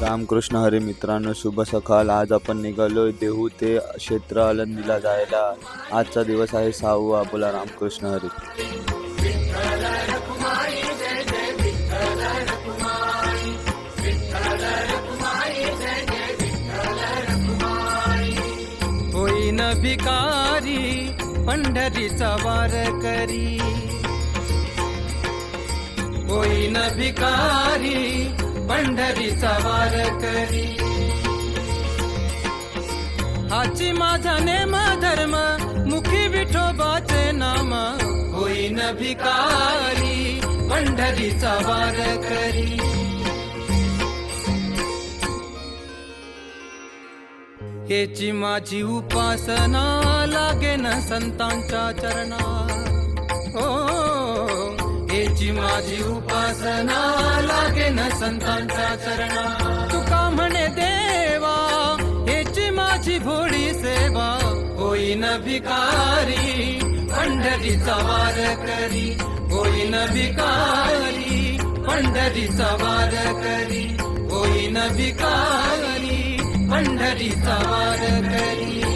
रामकृष्ण हरी मित्रांनो शुभ सकाळ. आज आपण निघालो देहू ते क्षेत्र आळंदीला जायला. आजचा दिवस आहे सहावा बोला रामकृष्ण हरी. होईन भिकारी पंढरीचा वार करी. होईन भिकारी पंढरी वार करी. हाची माझा नेम धर्म मुखी विठोबाचे नाम. होईन भिकारी पंढरी वार करी. हेची माझी उपासना लागेन संतांच्या चरणा हो तुझी माझी उपासना लागे न संतांचा चरणा. तुका म्हणे देवा याची माझी भोळी सेवा? होईन भिकारी पंढरीचा वार करी. होईन भिकारी पंढरीचा वार करी. होईन भिकारी पंढरीचा वार करी.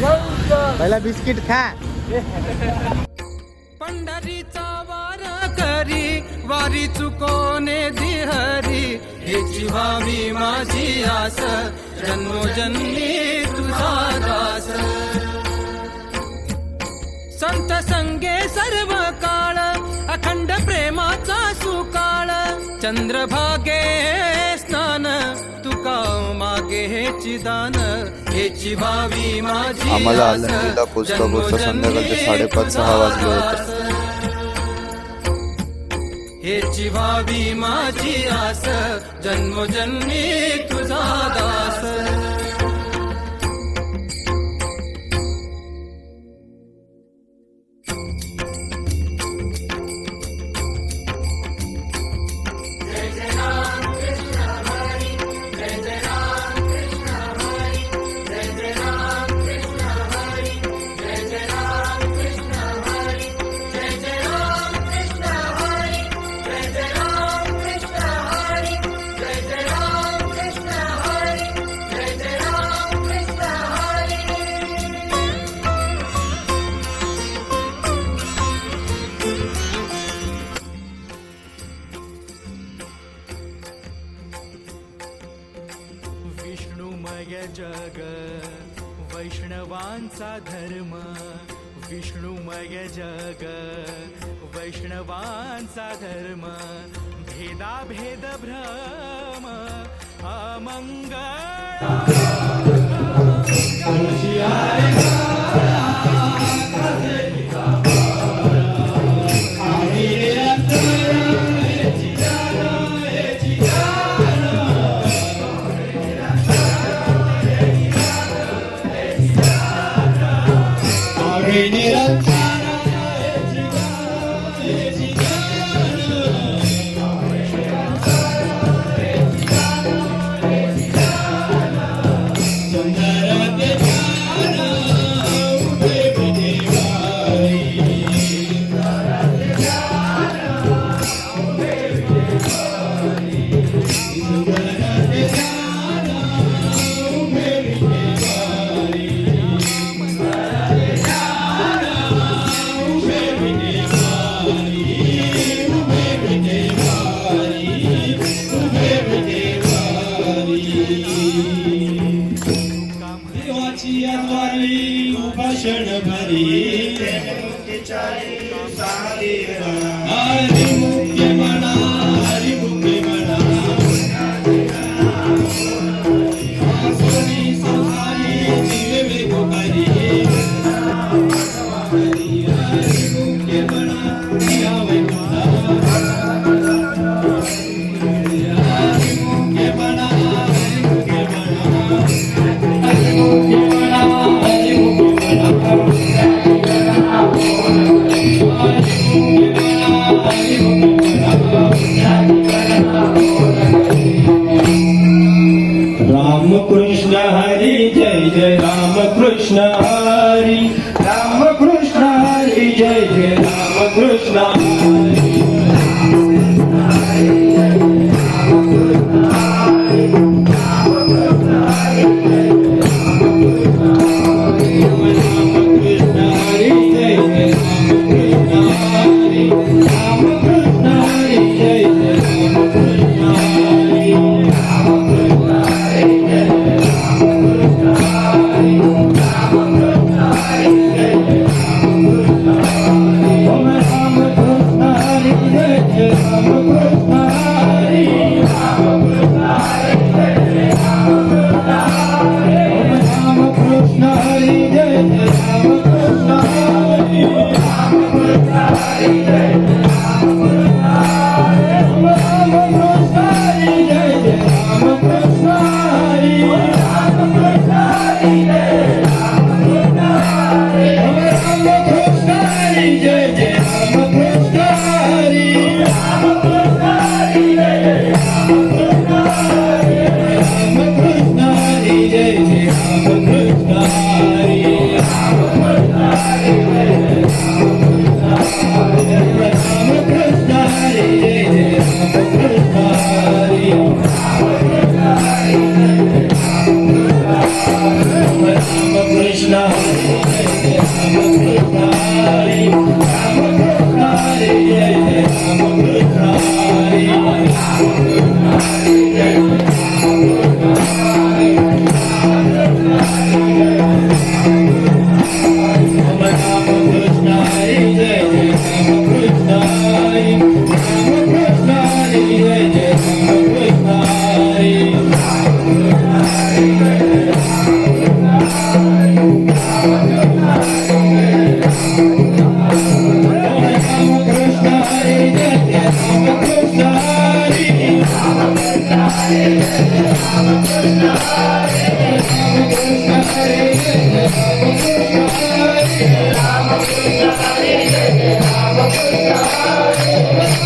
पहिला बिस्किट खा. पंढरीचा वार करी वारी चुकोने दिहरी. हेची व्हावी माझी आस जन्मोजन्मी तुझा दास. संत संगे सर्व काळ अखंड प्रेमाचा सुकाळ. चंद्रभागे मागे हेची दान हेची भावी माझी आम्हाला आस, आळंदीला पोचता पोचता संध्याकाळचे साडेपाच सहा वाजले होते. हेची भावी माझी आस. जन्मोजन्मी तुझा दास. वैष्णवांचा धर्म विष्णुमय जग वैष्णवांचा धर्म भेदा भेद भ्रम अमंगळ Hey, Nina.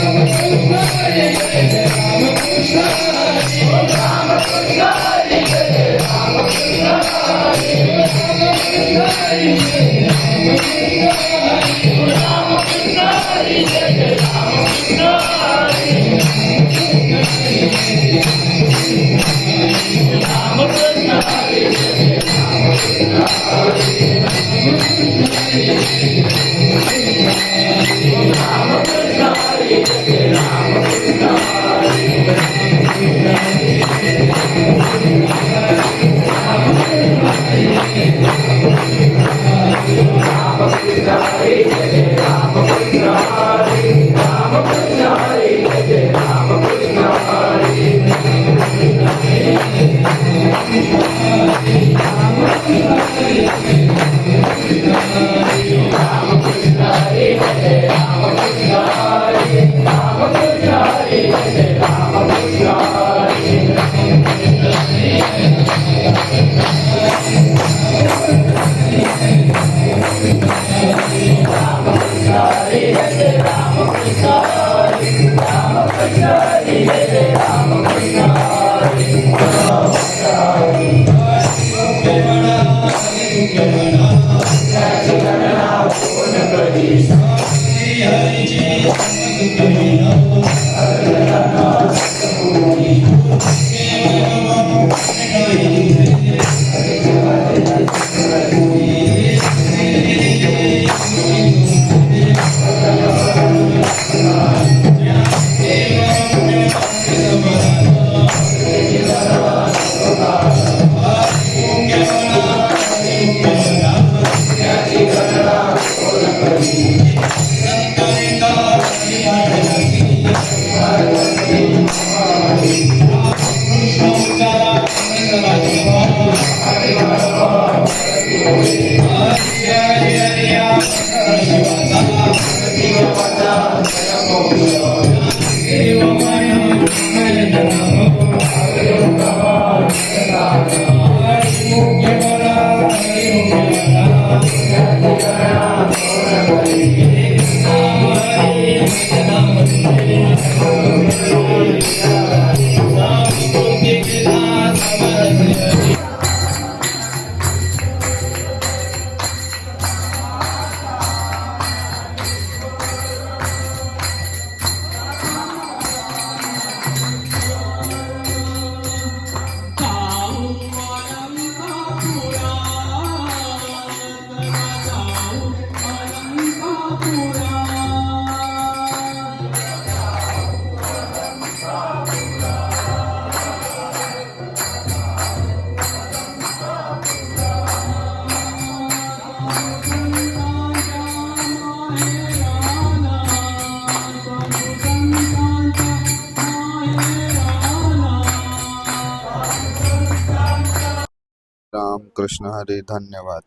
Hare Hare Ram Krishna Hari धन्यवाद.